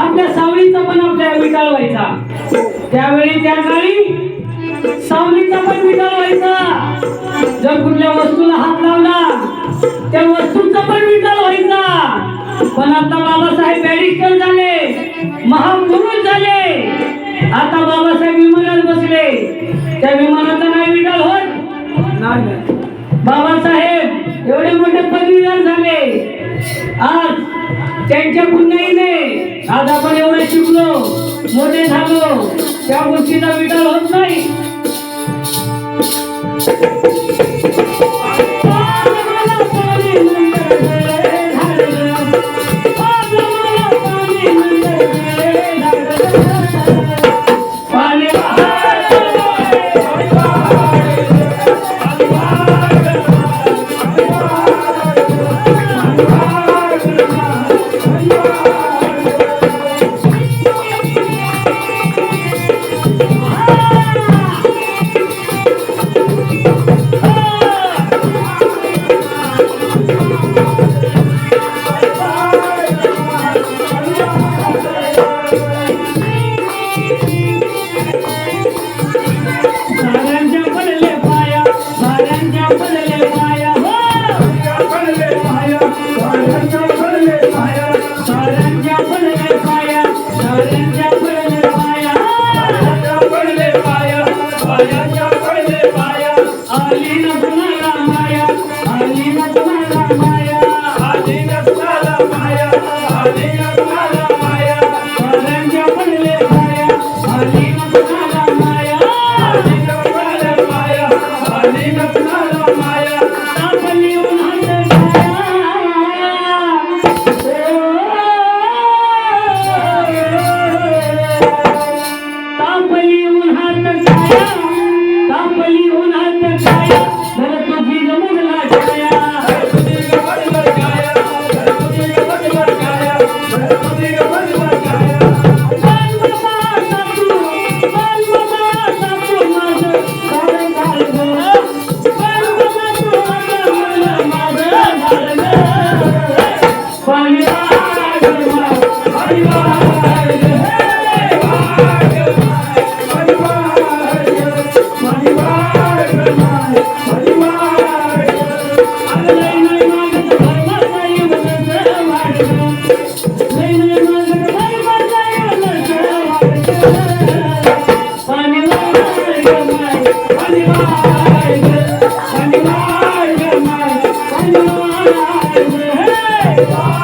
आपल्या सावलीचा पण आपल्या विकाळ व्हायचा त्यावेळी त्या काळी सावलीचा पण विकाळ व्हायचा जर कुठल्या वस्तूला हात लावला त्या वस्तूचा पण विकाळ व्हायचा पण आता बाबासाहेब बॅरिस्टर झाले महापुरुष झाले. आता बाबासाहेब विमानात बसले. त्या विमानाचा नाही विटाळ होत. बाबासाहेब एवढे मोठे पदवीदार झाले. आज त्यांच्या पुण्याईने आज आपण एवढे शिकलो मोठे झालो. त्या गोष्टीचा विचार होत नाही. Аллилуйя!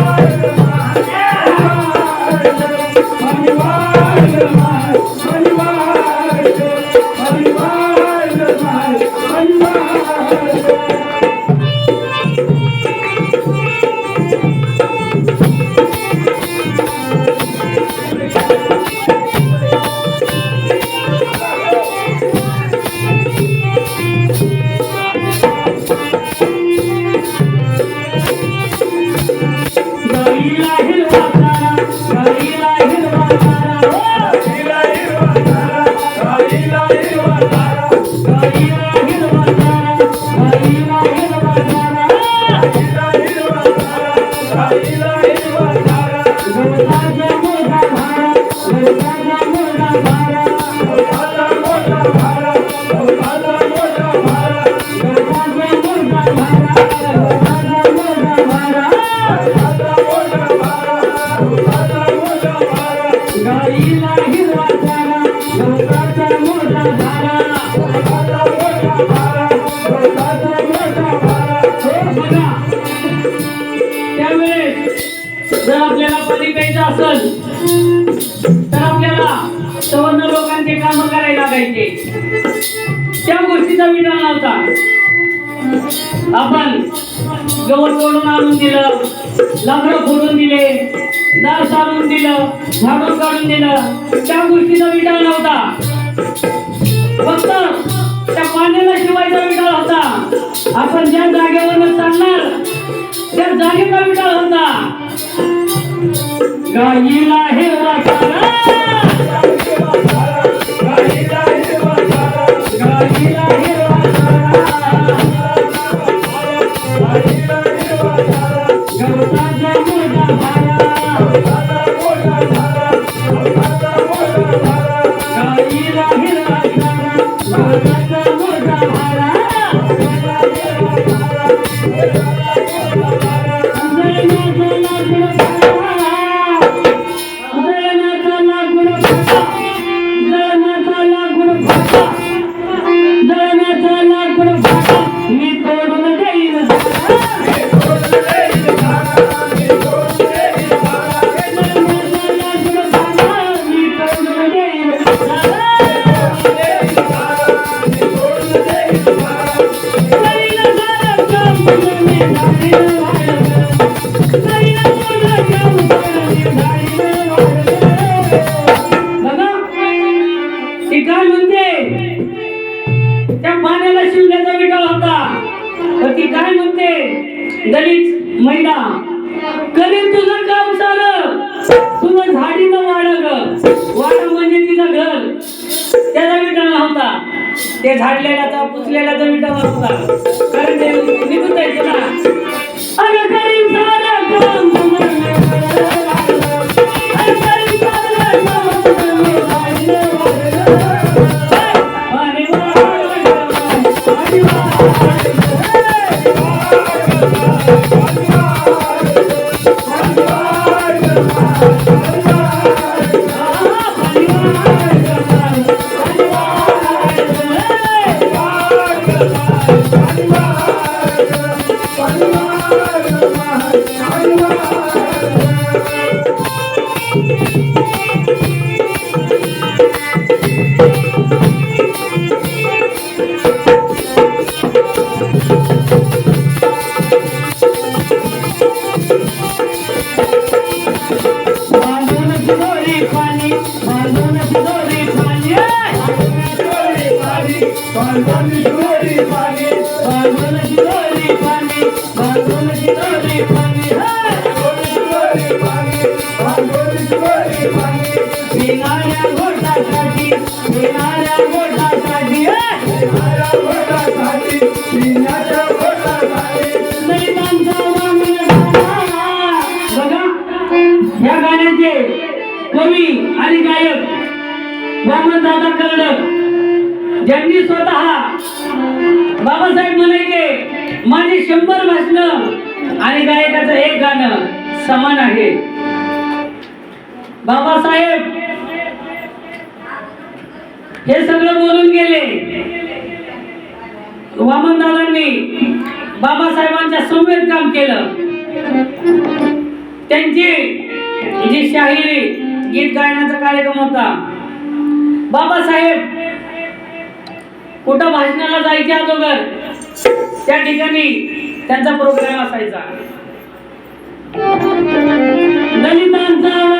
Lord. हिरवा चारा असेल. तर आपल्याला सवर्ण लोकांचे काम करायला लागायचे. त्या गोष्टीचा विधान होता आपण गवत तोडून आणून दिलं लाकडं फोडून दिले दार सारून दिलं झाडून काढून दिलं त्या गोष्टीचा विधान नव्हता फक्त त्या पाण्याला शिवायचा विचार होता. आपण ज्या जागेवर चालणार गाईला हिरवा चारा. गाईला करेल तुझं काम झालं. तुझं झाडीनं वाढ वाढ म्हणजे तिचं घर. त्याचा विटाळा होता ते झाडलेल्याचा पुसलेल्याचा विटाळा होता कारण ते निघून जायचं ना. अगं करीन झालं कवी आणि गायक वामन दादा कर्डक ज्यांनी स्वतः बाबासाहेब म्हणायचे माझे शंभर भाषण आणि गायकाचं एक गाणं समान आहे. बाबासाहेब! हे सगळं बोलून गेले. वामनदादांनी बाबासाहेबांच्या समवेत काम केलं. त्यांची जी शाहिरी गीत गायनाचा कार्यक्रम होता. बाबासाहेब कुठं भाषणाला जायच्या अगोदर त्या ठिकाणी त्यांचा प्रोग्राम असायचा. दलितांचा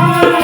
Bye.